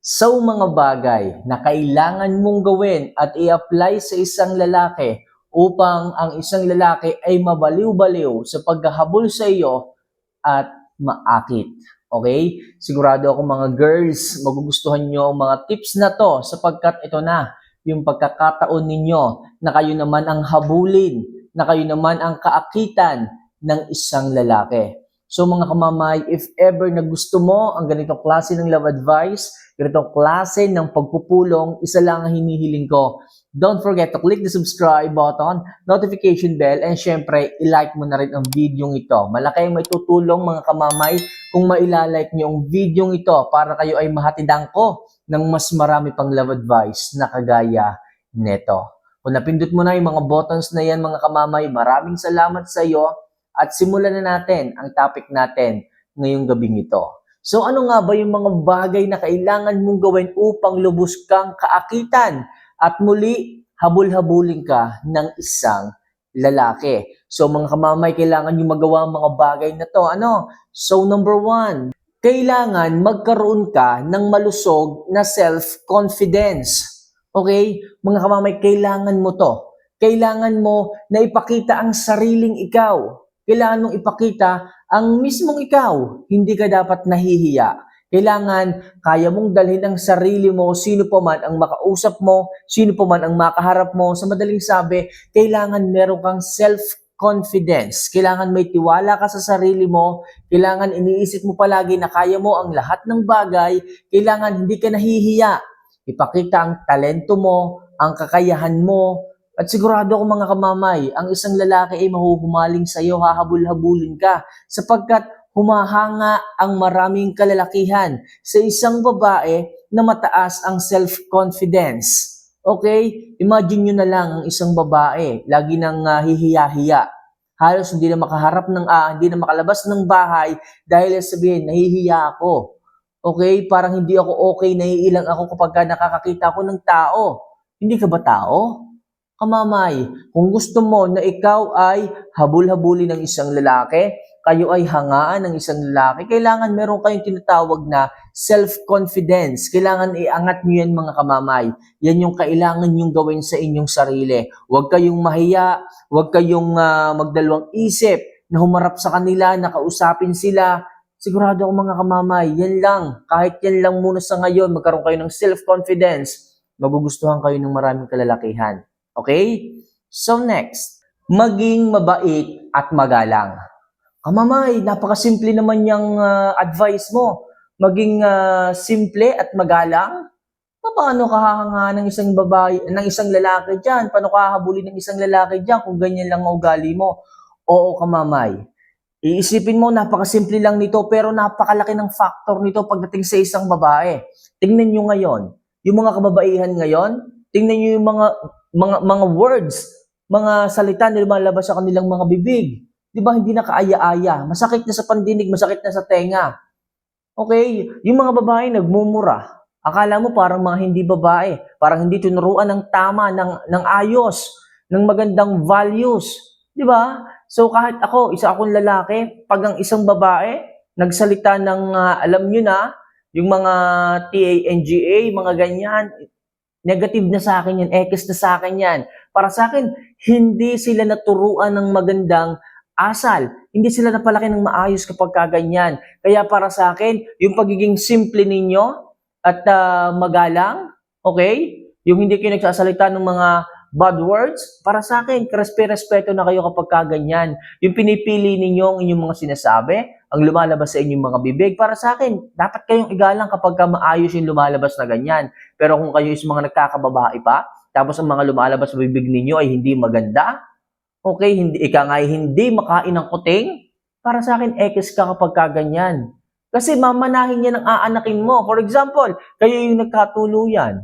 So mga bagay na kailangan mong gawin at i-apply sa isang lalaki upang ang isang lalaki ay mabaliw-baliw sa paghahabol sa iyo at maakit. Okay? Sigurado ako mga girls, magugustuhan nyo ang mga tips na to sapagkat ito na yung pagkakataon ninyo na kayo naman ang habulin, na kayo naman ang kaakitan ng isang lalaki. So mga kamamay, if ever na gusto mo ang ganitong klase ng love advice, ganitong klase ng pagpupulong, isa lang ang hinihiling ko. Don't forget to click the subscribe button, notification bell, and syempre, ilike mo na rin ang video ito. Malaki ang may tutulong mga kamamay kung mailalike niyo ang video ito para kayo ay mahatidan ko ng mas marami pang love advice na kagaya neto. Kung napindot mo na yung mga buttons na yan mga kamamay, maraming salamat sa iyo at simulan na natin ang topic natin ngayong gabing ito. So ano nga ba yung mga bagay na kailangan mong gawin upang lubos kang kaakitan at muli habul-habulin ka ng isang lalaki? So mga kamamay, kailangan yung magawa ang mga bagay na to. Ano? So number one, kailangan magkaroon ka ng malusog na self-confidence. Okay? Mga kamamay, kailangan mo to. Kailangan mo na ipakita ang sariling ikaw. Kailangan mong ipakita ang mismong ikaw. Hindi ka dapat nahihiya. Kailangan kaya mong dalhin ang sarili mo, sino pa man ang makausap mo, sino pa man ang makaharap mo. Sa madaling sabi, kailangan meron kang self-confidence. Kailangan may tiwala ka sa sarili mo. Kailangan iniisip mo palagi na kaya mo ang lahat ng bagay. Kailangan hindi ka nahihiya. Ipakita ang talento mo, ang kakayahan mo, at sigurado ako mga kamamay, ang isang lalaki ay mahuhumaling sa iyo, hahabol-habulin ka, sapagkat humahanga ang maraming kalalakihan sa isang babae na mataas ang self-confidence. Okay? Imagine nyo na lang ang isang babae, lagi nang uh, hihiya-hiya. Halos hindi na makaharap ng, uh, hindi na makalabas ng bahay dahil sabihin, nahihiya ako. Okay? Parang hindi ako okay, naiilang ako kapag nakakakita ako ng tao. Hindi ka ba tao? Kamamay, kung gusto mo na ikaw ay habul-habuli ng isang lalaki, kayo ay hangaan ng isang lalaki, kailangan meron kayong tinatawag na self-confidence. Kailangan iangat nyo yan mga kamamay. Yan yung kailangan nyong gawin sa inyong sarili. Huwag kayong mahiya, huwag kayong uh, magdalawang isip na humarap sa kanila, nakausapin sila. Sigurado ako mga kamamay, yan lang. Kahit yan lang muna sa ngayon, magkaroon kayo ng self-confidence, magugustuhan kayo ng maraming kalalakihan. Okay? So next, maging mabait at magalang. Kamamay, napakasimple naman yung uh, advice mo. Maging uh, simple at magalang. Paano ka hahanga ng isang babae, ng isang lalaki diyan? Paano ka hahabulin ng isang lalaki diyan kung ganyan lang ang ugali mo? Oo, kamamay. Iisipin mo, napakasimple lang nito, pero napakalaki ng factor nito pagdating sa isang babae. Tingnan nyo ngayon, yung mga kababaihan ngayon, tingnan nyo yung mga mga mga words, mga salita na lumalabas sa kanilang mga bibig. 'Di ba hindi na kaaya-aya, masakit na sa pandinig, masakit na sa tenga. Okay, yung mga babae nagmumura. Akala mo parang mga hindi babae, parang hindi tinuruan ng tama, ng ng ayos, ng magandang values, 'di ba? So kahit ako, isa akong lalaki, pag ang isang babae nagsalita ng uh, alam niyo na, yung mga TANGA, mga ganyan, Negative na sa akin yan, X na sa akin yan. Para sa akin, hindi sila naturuan ng magandang asal. Hindi sila napalaki ng maayos kapag kaganyan. Kaya para sa akin, yung pagiging simple ninyo at uh, magalang, okay? Yung hindi kayo nagsasalita ng mga bad words, para sa akin, respeto na kayo kapag kaganyan. Yung pinipili ninyo ang inyong mga sinasabi, ang lumalabas sa inyong mga bibig. Para sa akin, dapat kayong igalang kapag ka maayos yung lumalabas na ganyan. Pero kung kayo is mga nagkakababae pa, tapos ang mga lumalabas sa bibig ninyo ay hindi maganda, okay, hindi, ika nga hindi makain ng kuting, para sa akin, X ka kapag kaganyan. Kasi mamanahin niya ng aanakin mo. For example, kayo yung nagkatuluyan.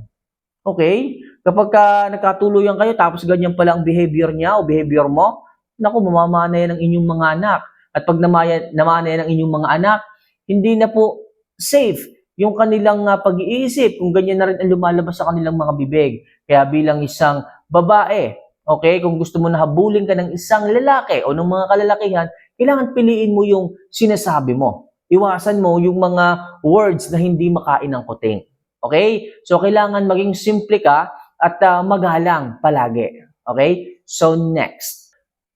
Okay? Kapag ka nagkatuluyan kayo, tapos ganyan pala ang behavior niya o behavior mo, naku, mamamana yan ng inyong mga anak. At pag namaya, namana yan ng inyong mga anak, hindi na po safe yung kanilang uh, pag-iisip kung ganyan na rin ang lumalabas sa kanilang mga bibig. Kaya bilang isang babae, okay, kung gusto mo na habulin ka ng isang lalaki o ng mga kalalakihan, kailangan piliin mo yung sinasabi mo. Iwasan mo yung mga words na hindi makain ng kuting. Okay? So, kailangan maging simple ka at ah, magalang palagi. Okay? So, next.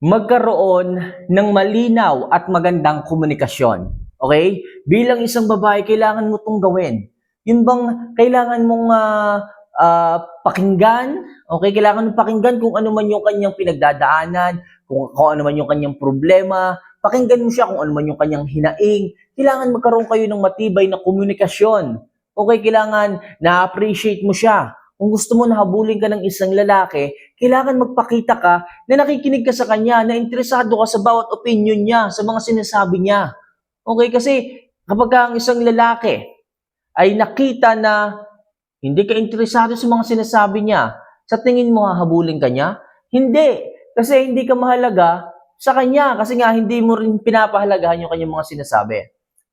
Magkaroon ng malinaw at magandang komunikasyon. Okay? Bilang isang babae, kailangan mo itong gawin. Yun bang kailangan mong ah, ah, pakinggan? Okay? Kailangan mong pakinggan kung ano man yung kanyang pinagdadaanan, kung, kung ano man yung kanyang problema. Pakinggan mo siya kung ano man yung kanyang hinaing. Kailangan magkaroon kayo ng matibay na komunikasyon. Okay, kailangan na-appreciate mo siya. Kung gusto mo na habulin ka ng isang lalaki, kailangan magpakita ka na nakikinig ka sa kanya, na interesado ka sa bawat opinion niya, sa mga sinasabi niya. Okay, kasi kapag ka ang isang lalaki ay nakita na hindi ka interesado sa mga sinasabi niya, sa tingin mo hahabulin ka niya? Hindi. Kasi hindi ka mahalaga sa kanya. Kasi nga hindi mo rin pinapahalagahan yung kanyang mga sinasabi.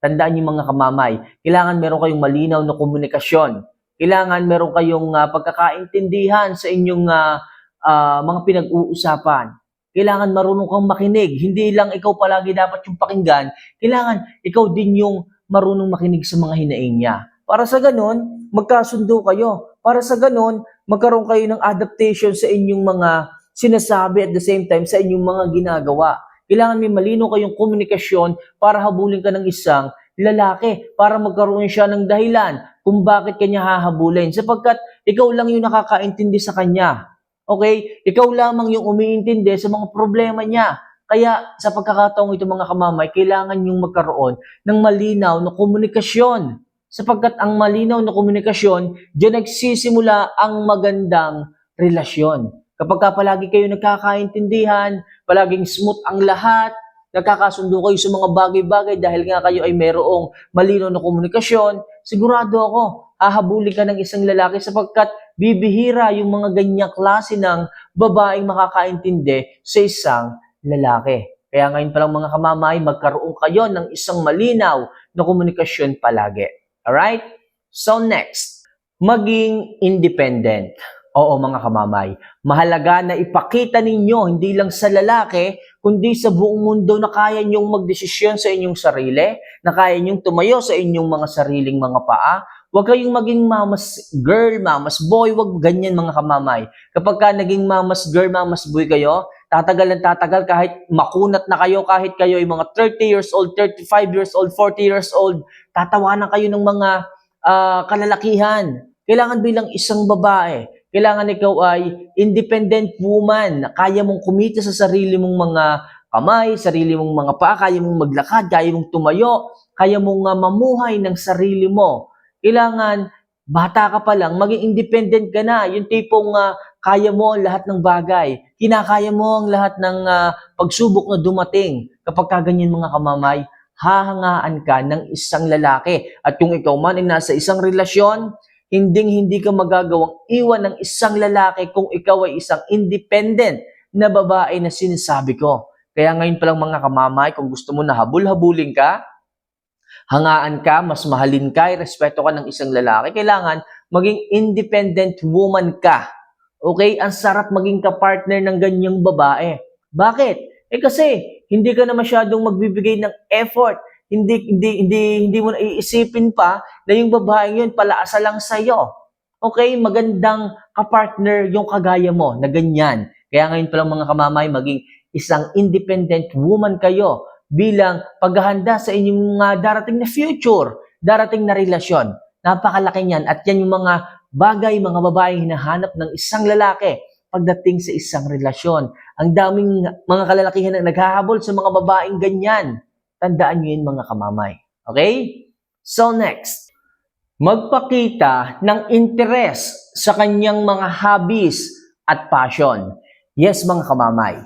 Tandaan niyo mga kamamay, kailangan meron kayong malinaw na komunikasyon. Kailangan meron kayong ah, pagkakaintindihan sa inyong ah, ah, mga pinag-uusapan. Kailangan marunong kang makinig. Hindi lang ikaw palagi dapat yung pakinggan. Kailangan ikaw din yung marunong makinig sa mga hinaing niya. Para sa ganun, magkasundo kayo. Para sa ganun, magkaroon kayo ng adaptation sa inyong mga sinasabi at the same time sa inyong mga ginagawa. Kailangan may malino kayong komunikasyon para habulin ka ng isang lalaki, para magkaroon siya ng dahilan kung bakit kanya hahabulin. Sapagkat ikaw lang yung nakakaintindi sa kanya. Okay? Ikaw lamang yung umiintindi sa mga problema niya. Kaya sa pagkakataong ito mga kamamay, kailangan yung magkaroon ng malinaw na komunikasyon. Sapagkat ang malinaw na komunikasyon, diyan nagsisimula ang magandang relasyon. Kapag ka palagi kayo nagkakaintindihan, palaging smooth ang lahat, nagkakasundo kayo sa mga bagay-bagay dahil nga kayo ay mayroong malinaw na komunikasyon, sigurado ako, hahabulin ka ng isang lalaki sapagkat bibihira yung mga ganyang klase ng babaeng makakaintindi sa isang lalaki. Kaya ngayon palang mga kamamay, magkaroon kayo ng isang malinaw na komunikasyon palagi. Alright? So next, maging independent. Oo mga kamamay, mahalaga na ipakita ninyo hindi lang sa lalaki, kundi sa buong mundo na kaya nyong magdesisyon sa inyong sarili, na kaya nyong tumayo sa inyong mga sariling mga paa. Huwag kayong maging mamas girl, mamas boy, huwag ganyan mga kamamay. Kapag ka naging mamas girl, mamas boy kayo, tatagal ng tatagal kahit makunat na kayo, kahit kayo ay mga 30 years old, 35 years old, 40 years old, tatawanan kayo ng mga ah, kalalakihan. Kailangan bilang isang babae, kailangan ikaw ay independent woman na kaya mong kumita sa sarili mong mga kamay, sarili mong mga paa, kaya mong maglakad, kaya mong tumayo, kaya mong nga mamuhay ng sarili mo. Kailangan, bata ka pa lang, maging independent ka na. Yung tipong ah, kaya mo ang lahat ng bagay. Kinakaya mo ang lahat ng ah, pagsubok na dumating. Kapag kaganyan mga kamamay, hahangaan ka ng isang lalaki. At kung ikaw man ay nasa isang relasyon, hinding hindi ka magagawang iwan ng isang lalaki kung ikaw ay isang independent na babae na sinasabi ko. Kaya ngayon pa lang mga kamamay, kung gusto mo na habul-habulin ka, hangaan ka, mas mahalin ka, respeto ka ng isang lalaki, kailangan maging independent woman ka. Okay? Ang sarap maging kapartner ng ganyang babae. Bakit? Eh kasi, hindi ka na masyadong magbibigay ng effort. Hindi, hindi, hindi, hindi mo iisipin pa na yung babaeng yun palaasa lang sa'yo. Okay? Magandang kapartner yung kagaya mo na ganyan. Kaya ngayon palang mga kamamay, maging isang independent woman kayo bilang paghahanda sa inyong mga darating na future, darating na relasyon. Napakalaki niyan at yan yung mga bagay, mga babaeng hinahanap ng isang lalaki pagdating sa isang relasyon. Ang daming mga kalalakihan na naghahabol sa mga babaeng ganyan. Tandaan nyo yun mga kamamay. Okay? So next, magpakita ng interes sa kanyang mga hobbies at passion. Yes mga kamamay,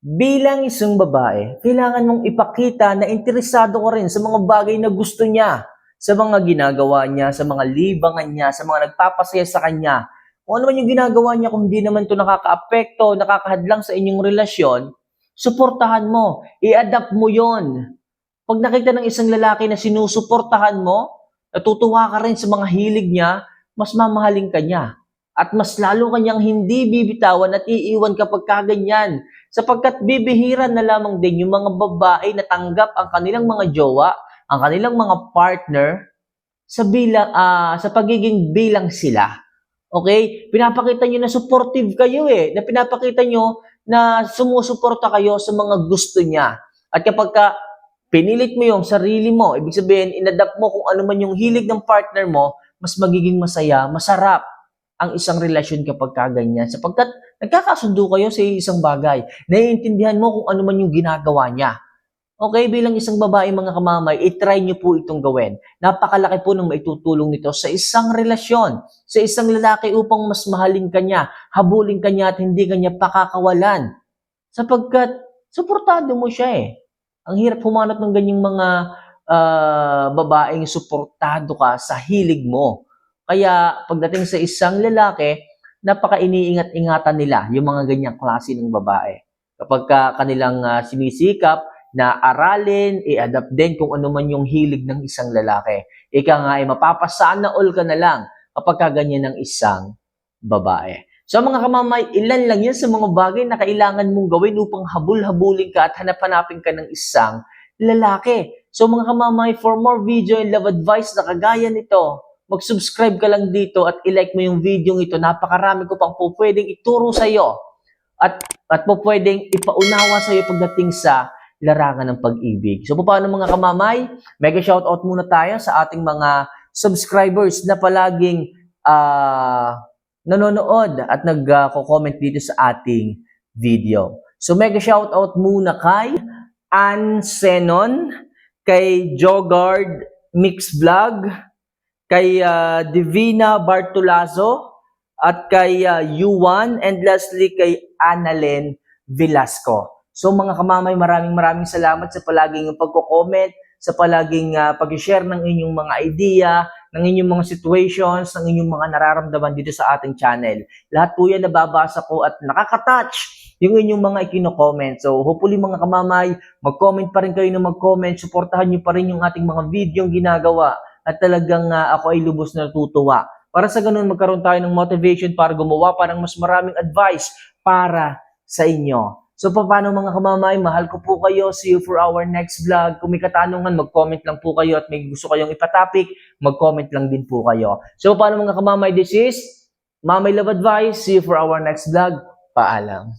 bilang isang babae, kailangan mong ipakita na interesado ka rin sa mga bagay na gusto niya, sa mga ginagawa niya, sa mga libangan niya, sa mga nagpapasaya sa kanya. Kung ano man yung ginagawa niya, kung hindi naman ito nakaka-apekto, nakakahadlang sa inyong relasyon, suportahan mo, i-adapt mo yon. Pag nakita ng isang lalaki na sinusuportahan mo, natutuwa ka rin sa mga hilig niya, mas mamahalin ka niya. At mas lalo kanyang hindi bibitawan at iiwan kapag kaganyan. Sapagkat bibihira na lamang din yung mga babae na tanggap ang kanilang mga jowa, ang kanilang mga partner sa bilang ah, sa pagiging bilang sila. Okay? Pinapakita nyo na supportive kayo eh. Na pinapakita nyo na sumusuporta kayo sa mga gusto niya. At kapag ka pinilit mo yung sarili mo, ibig sabihin, inadapt mo kung ano man yung hilig ng partner mo, mas magiging masaya, masarap ang isang relasyon kapag kaganyan. Sapagkat nagkakasundo kayo sa isang bagay. Naiintindihan mo kung ano man yung ginagawa niya. Okay, bilang isang babae mga kamamay, i-try niyo po itong gawin. Napakalaki po ng maitutulong nito sa isang relasyon, sa isang lalaki upang mas mahalin ka niya, habulin ka niya at hindi ka pakakawalan. Sapagkat, suportado mo siya eh. Ang hirap humanap ng ganyang mga ah, babaeng suportado ka sa hilig mo. Kaya pagdating sa isang lalaki, napaka iniingat-ingatan nila yung mga ganyang klase ng babae. Kapag ka kanilang ah, sinisikap na aralin, i-adapt din kung ano man yung hilig ng isang lalaki. Ika nga ay mapapasana all ka na lang kapag ka ganyan ng isang babae. So mga kamamay, ilan lang yan sa mga bagay na kailangan mong gawin upang habul-habulin ka at hanap-hanapin ka ng isang lalaki. So mga kamamay, for more video and love advice na kagaya nito, mag-subscribe ka lang dito at i-like mo yung video ito. Napakarami ko pang po pwedeng ituro sa iyo at, at po pwedeng ipaunawa sa iyo pagdating sa larangan ng pag-ibig. So paano mga kamamay? Mega shoutout muna tayo sa ating mga subscribers na palaging ah nanonood at nagko-comment dito sa ating video. So mega shoutout muna kay Ann Senon, kay Jogard Mix Vlog, kay ah, Divina Bartolazo, at kay ah, Yuan, and lastly kay Annalen Velasco. So mga kamamay, maraming maraming salamat sa palaging pagko-comment, sa palaging ah, pag-share ng inyong mga idea, ng inyong mga situations, ng inyong mga nararamdaman dito sa ating channel. Lahat po yan nababasa ko at nakaka-touch yung inyong mga ikino-comment. So hopefully mga kamamay, mag-comment pa rin kayo na mag-comment, suportahan nyo pa rin yung ating mga video ginagawa at talagang ah, ako ay lubos na natutuwa. Para sa ganun, magkaroon tayo ng motivation para gumawa pa ng mas maraming advice para sa inyo. So paano mga kamamay, mahal ko po kayo. See you for our next vlog. Kung may katanungan, mag-comment lang po kayo at may gusto kayong ipatopic, mag-comment lang din po kayo. So paano mga kamamay, this is Mamay Love Advice. See you for our next vlog. Paalam.